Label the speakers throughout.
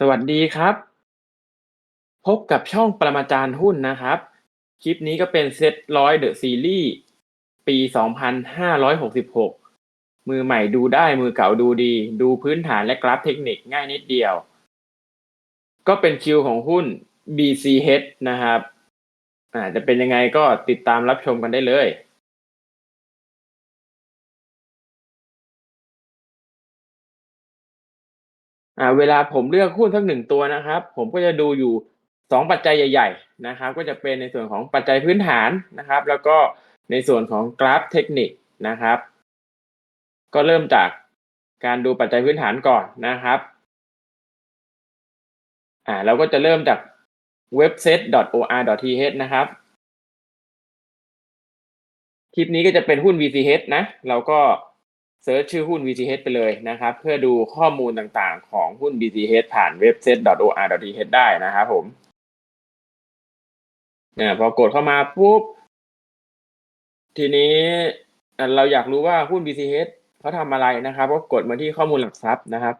Speaker 1: สวัสดีครับ พบกับช่องปรมาจารย์หุ้นนะครับ คลิปนี้ก็เป็นเซตร้อยเดอะซีรีส์ปี 2566 มือใหม่ดูได้มือเก่าดูดี ดูพื้นฐานและกราฟเทคนิคง่ายนิดเดียว ก็เป็นคิวของหุ้น BCH นะครับอ่าจะเป็นยังไงก็ติดตามรับชมกันได้เลย อ่าเวลาผมเลือกหุ้นสักหนึ่งตัวนะครับ ผมก็จะดูอยู่สองปัจจัยใหญ่ ๆ นะครับ ก็จะเป็นในส่วนของปัจจัยพื้นฐานนะครับ แล้วก็ในส่วนของกราฟเทคนิคนะครับ ก็เริ่มจากการดูปัจจัยพื้นฐานก่อนนะครับอ่าเราก็จะเริ่มจาก webset.or.th นะครับ คลิปนี้ก็จะเป็นหุ้น VCH นะ เราก็ เซิร์ชชื่อหุ้น VCH ไปเลยนะครับ เพื่อดูข้อมูลต่างๆ ของหุ้น VCH ผ่าน webset.or.th ได้นะครับผมเนี่ยพอกดเข้ามาปุ๊บ ทีนี้เราอยากรู้ว่าหุ้น VCH เขาทำอะไรนะครับ ก็กดมาที่ข้อมูลหลักทรัพย์นะครับ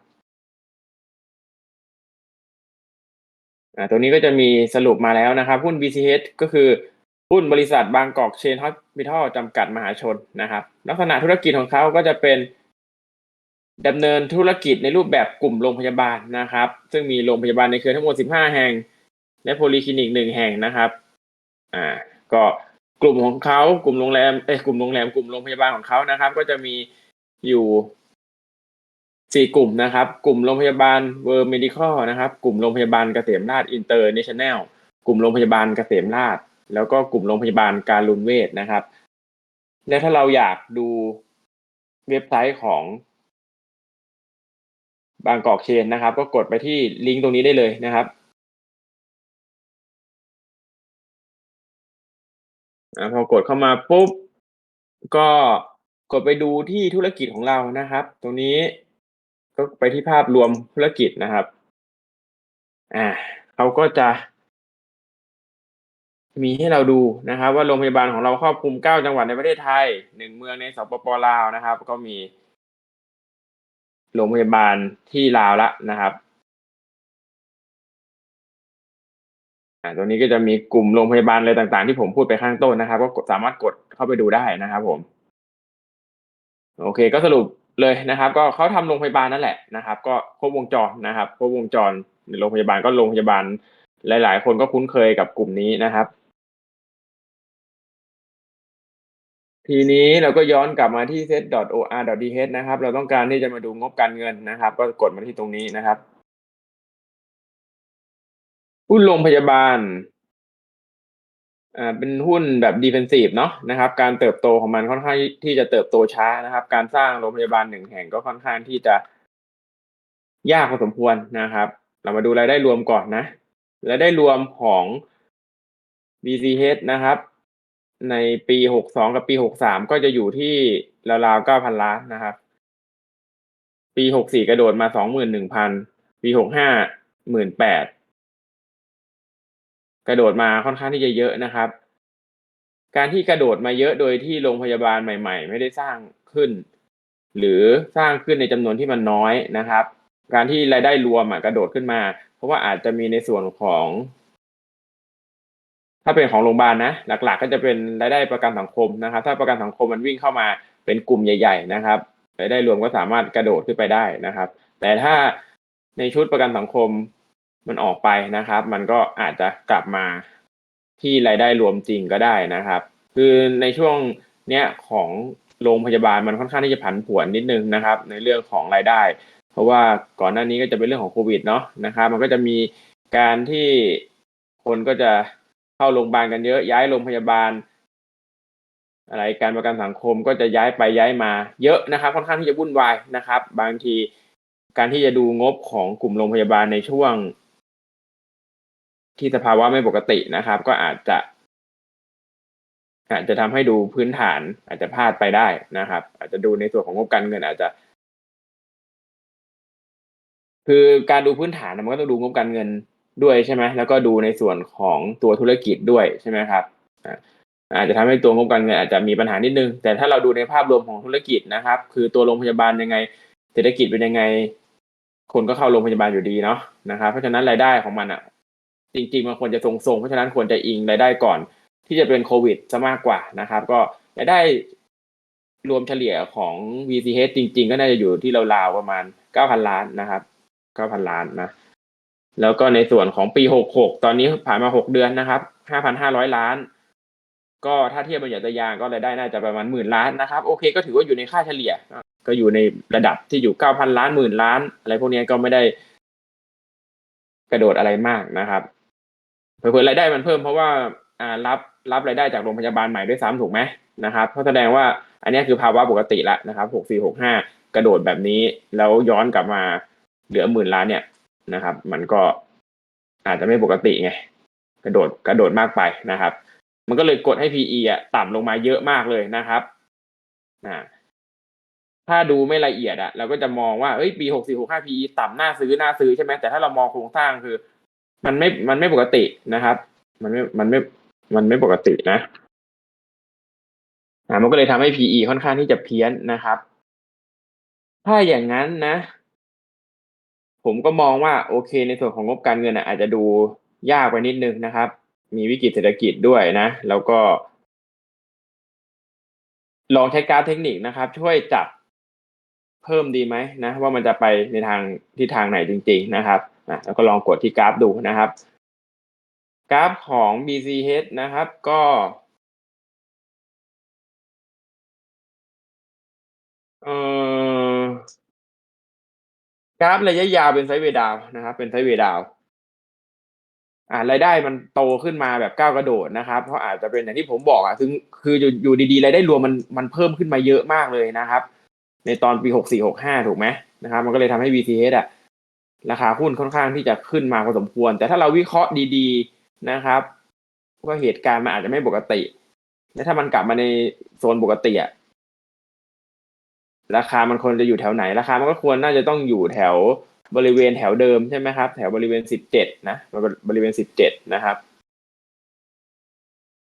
Speaker 1: อ่าตรงนี้ก็จะมีสรุปมาแล้วนะครับ หุ้น VCH ก็คือ หุ้นบริษัทบางกอกเชนฮอสพิทอลจำกัดมหาชนนะครับ ลักษณะธุรกิจของเขาก็จะเป็นดำเนินธุรกิจในรูปแบบกลุ่มโรงพยาบาลนะครับ ซึ่งมีโรงพยาบาลในเครือทั้งหมด 15 แห่ง และโพลีคลินิกหนึ่งแห่งนะครับอ่าก็กลุ่มของเขากลุ่มโรงแรมเอ้กลุ่มโรงแรมกลุ่มโรงพยาบาลของเขานะครับ ก็จะมีอยู่สี่กลุ่มนะครับ กลุ่มโรงพยาบาลเวอร์เมดิคอลนะครับ กลุ่มโรงพยาบาลเกษมราชอินเตอร์เนชั่นแนลกลุ่มโรงพยาบาลเกษมราช แล้วก็กลุ่มโรงพยาบาลการลุนเวทนะครับ และถ้าเราอยากดูเว็บไซต์ของบางกอกเชนนะครับ ก็กดไปที่ลิงก์ตรงนี้ได้เลยนะครับอพอกดเข้ามาปุ๊บ ก็กดไปดูที่ธุรกิจของเรานะครับ ตรงนี้ก็ไปที่ภาพรวมธุรกิจนะครับ อ่าเขาก็จะ มีให้เราดูนะครับ ว่าโรงพยาบาลของเราครอบคลุมเก้าจังหวัดในประเทศไทยหนึ่งเมืองในสปปลาวนะครับ ก็มี โรงพยาบาลที่ลาวละนะครับอ่าตรงนี้ก็จะมีกลุ่มโรงพยาบาลอะไรต่างๆ ที่ผมพูดไปข้างต้นนะครับ ก็สามารถกดเข้าไปดูได้นะครับ ผม โอเค ก็สรุปเลยนะครับ ก็เขาทำโรงพยาบาลนั่นแหละนะครับ ก็ครบวงจรนะครับครบวงจรในโรงพยาบาลก็โรงพยาบาลหลาย ๆ คนก็คุ้นเคยกับกลุ่มนี้นะครับ ทีนี้เราก็ย้อนกลับมาที่ set.or.th นะครับ เราต้องการที่จะมาดูงบการเงินนะครับ ก็กดมาที่ตรงนี้นะครับหุ้นโรงพยาบาลอ่าเป็นหุ้นแบบ defensive เนาะนะครับ การเติบโตของมันค่อนข้างที่จะเติบโตช้านะครับ การสร้างโรงพยาบาลหนึ่งแห่งก็ค่อนข้างที่จะยากพอสมควรนะครับ เรามาดูรายได้รวมก่อนนะรายได้รวมของ BCH นะครับ ในปี62กับปี63ก็จะอยู่ที่ราวๆ9,000ล้านนะครับ ปี64กระโดดมา21,000ปี65 18,000กระโดดมาค่อนข้างที่จะเยอะนะครับ การที่กระโดดมาเยอะโดยที่โรงพยาบาลใหม่ ๆ ไม่ได้สร้างขึ้น หรือสร้างขึ้นในจำนวนที่มันน้อยนะครับ การที่รายได้รวมกระโดดขึ้นมา เพราะว่าอาจจะมีในส่วนของ ถ้าเป็นของโรงพยาบาลนะหลักๆ ก็จะเป็นรายได้ประกันสังคมนะครับ ถ้าประกันสังคมมันวิ่งเข้ามาเป็นกลุ่มใหญ่ ๆ นะครับรายได้รวมก็สามารถกระโดดขึ้นไปได้นะครับ แต่ถ้าในชุดประกันสังคมมันออกไปนะครับ มันก็อาจจะกลับมาที่รายได้รวมจริงก็ได้นะครับ คือในช่วงเนี้ยของโรงพยาบาลมันค่อนข้างที่จะผันผวนนิดนึงนะครับ ในเรื่องของรายได้ เพราะว่าก่อนหน้านี้ก็จะเป็นเรื่องของโควิดเนาะนะครับ มันก็จะมีการที่คนก็จะ เข้าโรงพยาบาลกันเยอะ ย้ายโรงพยาบาล อะไรการประกันสังคมก็จะย้ายไปย้ายมา เยอะนะครับ ค่อนข้างที่จะวุ่นวายนะครับ บางทีการที่จะดูงบของกลุ่มโรงพยาบาลในช่วง ที่สภาวะไม่ปกตินะครับ ก็อาจจะอาจจะทำให้ดูพื้นฐานอาจจะพลาดไปได้นะครับ อาจจะดูในส่วนของงบการเงินอาจจะ คือการดูพื้นฐานมันก็ต้องดูงบการเงิน ด้วยใช่ไหมแล้วก็ดูในส่วนของตัวธุรกิจด้วยใช่ไหมครับอาจจะทำให้ตัวงบการเงินอาจจะมีปัญหานิดนึง แต่ถ้าเราดูในภาพรวมของธุรกิจนะครับ คือตัวโรงพยาบาลยังไง เศรษฐกิจเป็นยังไง คนก็เข้าโรงพยาบาลอยู่ดีเนาะนะครับ เพราะฉะนั้นรายได้ของมันอะ จริงๆมันควรจะทรงๆเพราะฉะนั้นควรจะอิงรายได้ก่อน ที่จะเป็นโควิดซะมากกว่านะครับ ก็รายได้รวมเฉลี่ยของ VCH จริง ๆ ก็น่าจะอยู่ที่ราวๆประมาณ9,000ล้านนะครับ9,000ล้านนะ แล้วก็ในส่วนของปี 66 ตอนนี้ผ่านมา 6 เดือนนะครับ 5,500 ล้าน ก็ถ้าเทียบเป็นหยาตยางก็รายได้น่าจะประมาณหมื่นล้านนะครับ โอเคก็ถือว่าอยู่ในค่าเฉลี่ย ก็อยู่ในระดับที่อยู่ 9,000 ล้านหมื่นล้าน อะไรพวกนี้ก็ไม่ได้กระโดดอะไรมากนะครับเผื่อรายได้มันเพิ่มเพราะว่ารับรับรายได้จากโรงพยาบาลใหม่ด้วยซ้ำถูกไหมนะครับเพราะแสดงว่าอันนี้คือภาวะปกติละนะครับหกสี่หกห้ากระโดดแบบนี้ แล้วย้อนกลับมาเหลือหมื่นล้านเนี่ย นะครับ มันก็อาจจะไม่ปกติไงกระโดดกระโดดมากไปนะครับ มันก็เลยกดให้ PE อะต่ำลงมาเยอะมากเลยนะครับอ่าถ้าดูไม่ละเอียดอะเราก็จะมองว่าเอ้ยปีหกสี่หกห้า PE ต่ำน่าซื้อน่าซื้อใช่ไหมแต่ถ้าเรามองโครงสร้างคือ มันไม่มันไม่ปกตินะครับ มันไม่มันไม่มันไม่ปกตินะอ่ามันก็เลยทำให้ PE ค่อนข้างที่จะเพี้ยนนะครับ ถ้าอย่างนั้นนะ ผมก็มองว่าโอเค ในส่วนของงบการเงินอาจจะดูยากไปนิดนึงนะครับ มีวิกฤตเศรษฐกิจด้วยนะ แล้วก็ ลองใช้กราฟเทคนิคนะครับ ช่วยจับเพิ่มดีไหมนะ ว่ามันจะไปในทางทิศทางไหนจริง ๆ นะครับนะแล้วก็ลองกดที่กราฟดูนะครับ กราฟของ BCH นะครับ ก็เอ่อ กราฟระยะยาวเป็นไซด์เวดาวนะครับ เป็นไซด์เวดาวอ่ารายได้มันโตขึ้นมาแบบก้าวกระโดดนะครับ เพราะอาจจะเป็นอย่างที่ผมบอกอะคือคืออยู่ดีๆรายได้รวมมันมันเพิ่มขึ้นมาเยอะมากเลยนะครับ ในตอนปีหกสี่หกห้าถูกไหมนะครับ มันก็เลยทำให้ BCH อะราคาหุ้นค่อนข้างที่จะขึ้นมาพอสมควร แต่ถ้าเราวิเคราะห์ดีๆนะครับว่าเหตุการณ์มันอาจจะไม่ปกติ และถ้ามันกลับมาในโซนปกติอะ ราคามันควรจะอยู่แถวไหนราคามันก็ควรน่าจะต้องอยู่แถวบริเวณแถวเดิมใช่ไหมครับ แถวบริเวณสิบเจ็ดนะบริเวณสิบเจ็ดนะครับ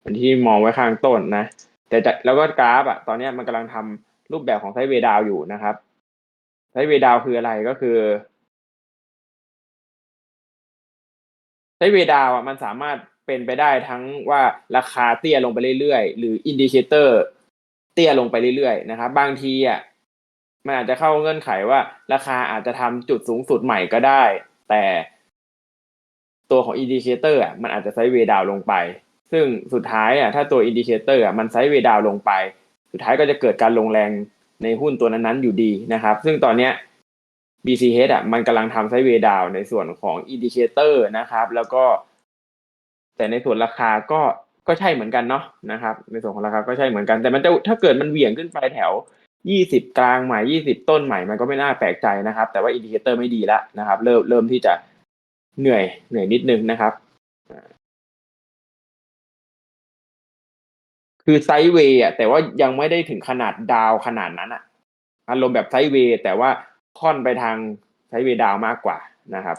Speaker 1: อันที่มองไว้ข้างต้นนะ แต่แล้วก็กราฟอะตอนนี้มันกำลังทำรูปแบบของไซเวดาวอยู่นะครับไซเวดาวคืออะไรก็คือไซเวดาวอะมันสามารถเป็นไปได้ทั้งว่าราคาเตี้ยลงไปเรื่อยๆ หรืออินดิเคเตอร์เตี้ยลงไปเรื่อยๆนะครับ บางทีอะ มันอาจจะเข้าเงื่อนไขว่า ราคาอาจจะทำจุดสูงสุดใหม่ก็ได้ แต่ตัวของอินดิเคเตอร์อะมันอาจจะไซด์เวดาวลงไป ซึ่งสุดท้ายอะถ้าตัวอินดิเคเตอร์อะมันไซด์เวดาวลงไป สุดท้ายก็จะเกิดการลงแรงในหุ้นตัวนั้นๆอยู่ดีนะครับ ซึ่งตอนเนี้ย BCH อะมันกำลังทำไซด์เวดาวในส่วนของอินดิเคเตอร์นะครับ แล้วก็ แต่ในส่วนราคาก็ก็ใช่เหมือนกันเนาะนะครับ ในส่วนของราคาก็ใช่เหมือนกันแต่มันจะถ้าเกิดมันเหวี่ยงขึ้นไปแถว ยี่สิบกลางใหม่ยี่สิบต้นใหม่มันก็ไม่น่าแปลกใจนะครับ แต่ว่าอินดิเคเตอร์ไม่ดีแล้วนะครับ เริ่มเริ่มที่จะเหนื่อยเหนื่อยนิดนึงนะครับ คือไซด์เวย์อะแต่ว่ายังไม่ได้ถึงขนาดดาวขนาดนั้นอะอารมณ์แบบไซด์เวย์แต่ว่าค่อนไปทางไซด์เวย์ดาวมากกว่านะครับ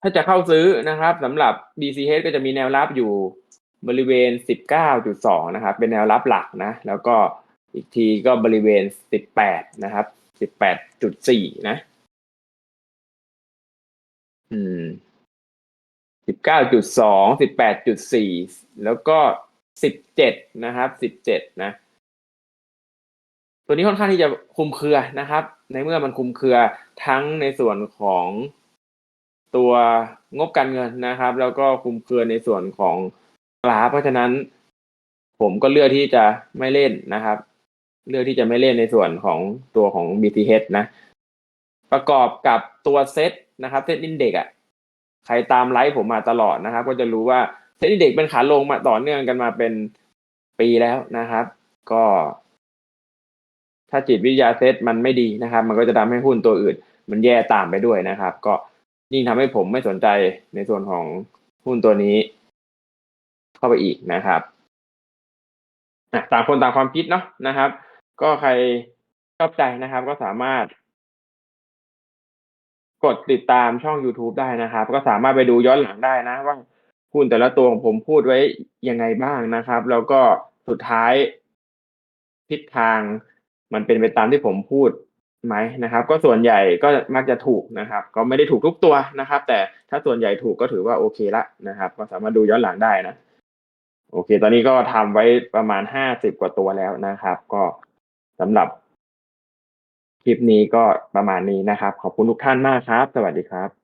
Speaker 1: ถ้าจะเข้าซื้อนะครับสำหรับ BCH ก็จะมีแนวรับอยู่ บริเวณ 19.2 นะครับ เป็นแนวรับหลักนะ แล้วก็อีกทีก็บริเวณ 18 นะครับ 18.4 นะ อืม 19.2 18.4 แล้วก็ 17 นะครับ 17 นะ ตัวนี้ค่อนข้างที่จะคุมเครือนะครับ ในเมื่อมันคุมเครือทั้งในส่วนของตัวงบการเงินนะครับ แล้วก็คุมเครือในส่วนของ กราฟเพราะฉะนั้น ผมก็เลือกที่จะไม่เล่นนะครับ เลือกที่จะไม่เล่นในส่วนของตัวของ BTH นะ ประกอบกับตัวเซตนะครับเซตอินเด็กอะใครตามไลฟ์ผมมาตลอดนะครับ ก็จะรู้ว่าเซตอินเด็กเป็นขาลงมาต่อเนื่องกันมาเป็นปีแล้วนะครับ ก็ ถ้าจิตวิทยาเซตมันไม่ดีนะครับ มันก็จะทำให้หุ้นตัวอื่น มันแย่ตามไปด้วยนะครับ ก็ยิ่งทำให้ผมไม่สนใจในส่วนของหุ้นตัวนี้ เข้าไปอีกนะครับต่างคนต่างความคิดเนาะนะครับ ก็ใครชอบใจนะครับ ก็สามารถ กดติดตามช่อง YouTube ได้นะครับ ก็สามารถไปดูย้อนหลังได้นะว่าหุ้นแต่ละตัวของผมพูดไว้ยังไงบ้างนะครับ แล้วก็สุดท้ายทิศทางมันเป็นไปตามที่ผมพูดไหมนะครับ ก็ส่วนใหญ่ก็มักจะถูกนะครับ ก็ไม่ได้ถูกทุกตัวนะครับ แต่ถ้าส่วนใหญ่ถูกก็ถือว่าโอเคละนะครับ ก็สามารถดูย้อนหลังได้นะ โอเค ตอนนี้ก็ทำไว้ประมาณห้าสิบกว่าตัวแล้วนะครับ ก็สำหรับคลิปนี้ก็ประมาณนี้นะครับ ขอบคุณทุกท่านมากครับ สวัสดีครับ